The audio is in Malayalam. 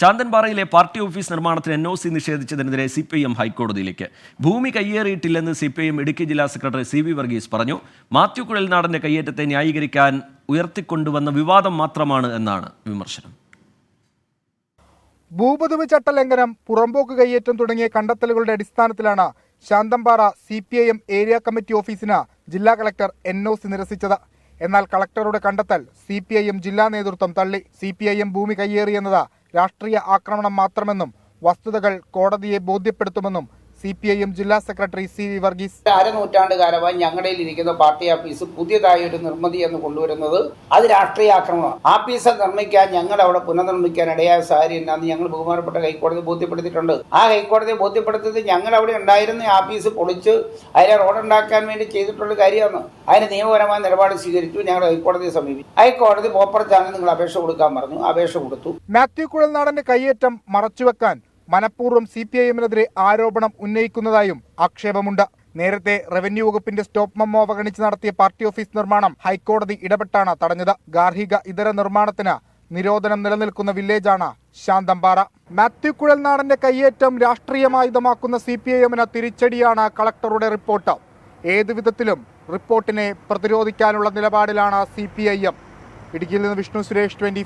ശാന്തൻപാറയിലെ പാർട്ടി ഓഫീസ് നിർമ്മാണത്തിന് എൻ ഒ സി നിഷേധിച്ചതിനെതിരെ സി പി എം ഹൈക്കോടതിയിലേക്ക്. ഭൂമി കയ്യേറിയിട്ടില്ലെന്ന് സി പി എം ഇടുക്കി ജില്ലാ സെക്രട്ടറി സി വി വർഗീസ് പറഞ്ഞു. മാത്യു കുഴൽനാടന്റെ കയ്യേറ്റത്തെ ന്യായീകരിക്കാൻ ഉയർത്തിക്കൊണ്ടുവന്ന വിവാദം മാത്രമാണ് എന്നാണ് വിമർശനം. ഭൂപതിവ് ചട്ടലംഘനം പുറമ്പോക്ക് കയ്യേറ്റം തുടങ്ങിയ കണ്ടെത്തലുകളുടെ അടിസ്ഥാനത്തിലാണ് Santhanpara C P I M area committee ഓഫീസിന് ജില്ലാ കളക്ടർ എൻ ഒ സി നിരസിച്ചത്. എന്നാൽ കളക്ടറുടെ കണ്ടെത്തൽ സി പി ഐ എം ജില്ലാ നേതൃത്വം തള്ളി. സി പി ഐ എം ഭൂമി കയ്യേറിയെന്നത് രാഷ്ട്രീയ ആക്രമണം മാത്രമെന്നും വസ്തുതകൾ കോടതിയെ ബോധ്യപ്പെടുത്തുമെന്നും സി പി ഐ എം ജില്ലാ സെക്രട്ടറി സി വി വർഗീസ്. അരനൂറ്റാണ്ട് കാലമായി ഞങ്ങളുടെ ഇരിക്കുന്ന പാർട്ടി ആഫീസ് പുതിയതായി ഒരു നിർമ്മിതി എന്ന് കൊണ്ടുവരുന്നത് അത് രാഷ്ട്രീയ ആക്രമണമാണ് ആഫീസ് നിർമ്മിക്കാൻ ഞങ്ങൾ അവിടെ പുനർനിർമ്മിക്കാൻ ഇടയായ സാഹചര്യം എന്നാന്ന് ഞങ്ങൾ ബഹുമാനപ്പെട്ട ഹൈക്കോടതി ബോധ്യപ്പെടുത്തിയിട്ടുണ്ട്. ആ ഹൈക്കോടതി ബോധ്യപ്പെടുത്തിയത് ഞങ്ങൾ അവിടെ ഉണ്ടായിരുന്ന ആഫീസ് പൊളിച്ച് അതിനെ റോഡ് ഉണ്ടാക്കാൻ വേണ്ടി ചെയ്തിട്ടുള്ള കാര്യമാണ്. അതിന് നിയമപരമായ നിലപാട് സ്വീകരിച്ചു ഞങ്ങൾ ഹൈക്കോടതിയെ സമീപിച്ചു. ഹൈക്കോടതി പോപ്പർച്ചാണ് നിങ്ങൾ അപേക്ഷ കൊടുക്കാൻ പറഞ്ഞു. അപേക്ഷ കൊടുത്തു. മാത്യു കുഴൽനാടന്റെ കയ്യേറ്റം മറച്ചുവെക്കാൻ മനഃപൂർവം സി പി ഐ എമ്മിനെതിരെ ആരോപണം ഉന്നയിക്കുന്നതായും ആക്ഷേപമുണ്ട്. നേരത്തെ റവന്യൂ വകുപ്പിന്റെ സ്റ്റോപ്പ് മെമ്മോ അവഗണിച്ച് നടത്തിയ പാർട്ടി ഓഫീസ് നിർമ്മാണം ഹൈക്കോടതി ഇടപെട്ടാണ് തടഞ്ഞത്. ഗാർഹിക ഇതര നിർമ്മാണത്തിന് നിരോധനം നിലനിൽക്കുന്ന വില്ലേജാണ് ശാന്തമ്പാറ. മാത്യു കുഴൽനാടന്റെ കയ്യേറ്റം രാഷ്ട്രീയമായുധമാക്കുന്ന സി പി ഐ എമ്മിന് തിരിച്ചടിയാണ് കളക്ടറുടെ റിപ്പോർട്ട്. ഏതു വിധത്തിലും റിപ്പോർട്ടിനെ പ്രതിരോധിക്കാനുള്ള നിലപാടിലാണ് സി പി ഐ എം. ഇടുക്കിയിൽ നിന്ന് വിഷ്ണു സുരേഷ് ട്വന്റി